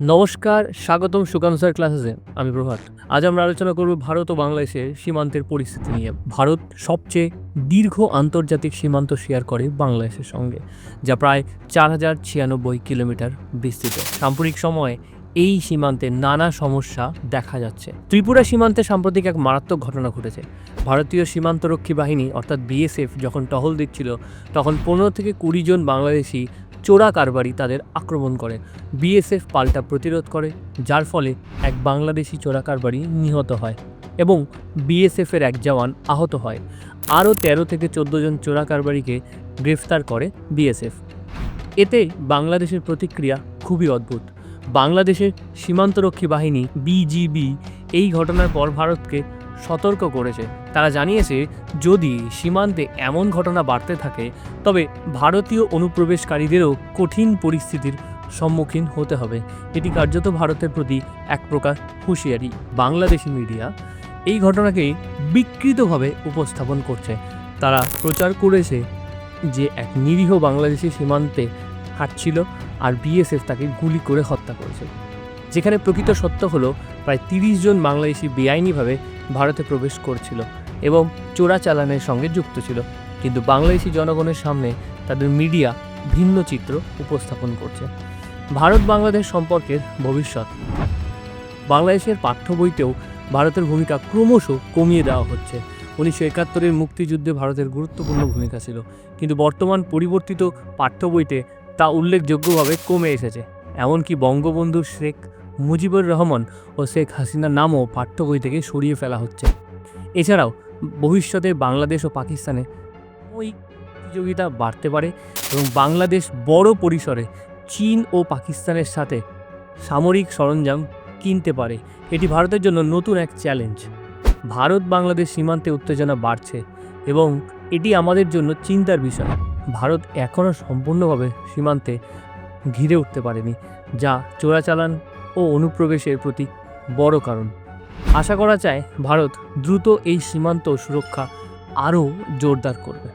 নমস্কার, স্বাগতম সুকান্ত স্যার ক্লাসেসে। আমি প্রভাত। আজ আমরা আলোচনা করব ভারত ও বাংলাদেশের সীমান্তের পরিস্থিতি নিয়ে। ভারত সবচেয়ে দীর্ঘ আন্তর্জাতিক সীমান্ত শেয়ার করে বাংলাদেশের সঙ্গে, যা প্রায় চার হাজার ছিয়ানব্বই কিলোমিটার বিস্তৃত। সাম্প্রতিক সময়ে এই সীমান্তে নানা সমস্যা দেখা যাচ্ছে। ত্রিপুরা সীমান্তে সাম্প্রতিক এক মারাত্মক ঘটনা ঘটেছে। ভারতীয় সীমান্তরক্ষী বাহিনী, অর্থাৎ বিএসএফ যখন টহল দিচ্ছিল, তখন পনেরো থেকে কুড়ি জন বাংলাদেশি চোরা কারবারি তাদের আক্রমণ করে। বিএসএফ পাল্টা প্রতিরোধ করে, যার ফলে এক বাংলাদেশি চোরা কারবারি নিহত হয় এবং বিএসএফের এক জওয়ান আহত হয়। আরও তেরো থেকে চোদ্দ জন চোরা কারবারিকে গ্রেফতার করে বিএসএফ। এতে বাংলাদেশের প্রতিক্রিয়া খুবই অদ্ভুত। বাংলাদেশের সীমান্তরক্ষী বাহিনী, বিজিবি, এই ঘটনার পর ভারতকে সতর্ক করেছে। তারা জানিয়েছে, যদি সীমান্তে এমন ঘটনা বাড়তে থাকে, তবে ভারতীয় অনুপ্রবেশকারীদেরও কঠিন পরিস্থিতির সম্মুখীন হতে হবে। এটি কার্যত ভারতের প্রতি এক প্রকার হুঁশিয়ারি। বাংলাদেশি মিডিয়া এই ঘটনাকে বিকৃতভাবে উপস্থাপন করছে। তারা প্রচার করেছে যে এক নিরীহ বাংলাদেশি সীমান্তে হাঁটছিল আর বিএসএফ তাকে গুলি করে হত্যা করেছে। যেখানে প্রকৃত সত্য হলো, প্রায় তিরিশ জন বাংলাদেশি বেআইনিভাবে ভারতে প্রবেশ করছিল এবং চোরাচালানের সঙ্গে যুক্ত ছিল। কিন্তু বাংলাদেশি জনগণের সামনে তাদের মিডিয়া ভিন্ন চিত্র উপস্থাপন করছে। ভারত বাংলাদেশ সম্পর্কের ভবিষ্যৎ। বাংলাদেশের পাঠ্য বইতেও ভারতের ভূমিকা ক্রমশ কমিয়ে দেওয়া হচ্ছে। উনিশশো একাত্তরের মুক্তিযুদ্ধে ভারতের গুরুত্বপূর্ণ ভূমিকা ছিল। কিন্তু বর্তমান পরিবর্তিত পাঠ্য বইতে তা উল্লেখযোগ্যভাবে কমে এসেছে। এমনকি বঙ্গবন্ধু শেখ মুজিবুর রহমান ও শেখ হাসিনার নামও পাঠ্য বই থেকে সরিয়ে ফেলা হচ্ছে। এছাড়াও, ভবিষ্যতে বাংলাদেশ ও পাকিস্তানে সাময়িক প্রতিযোগিতা বাড়তে পারে এবং বাংলাদেশ বড় পরিসরে চীন ও পাকিস্তানের সাথে সামরিক সরঞ্জাম কিনতে পারে। এটি ভারতের জন্য নতুন এক চ্যালেঞ্জ ভারত বাংলাদেশ সীমান্তে উত্তেজনা বাড়ছে এবং এটি আমাদের জন্য চিন্তার বিষয়। ভারত এখনও সম্পূর্ণভাবে সীমান্তে ঘিরে উঠতে পারেনি, যা চোরাচালান ও অনুপ্রবেশের প্রতি বড় কারণ। আশা করা যায়, ভারত দ্রুত এই সীমান্ত সুরক্ষা আরও জোরদার করবে।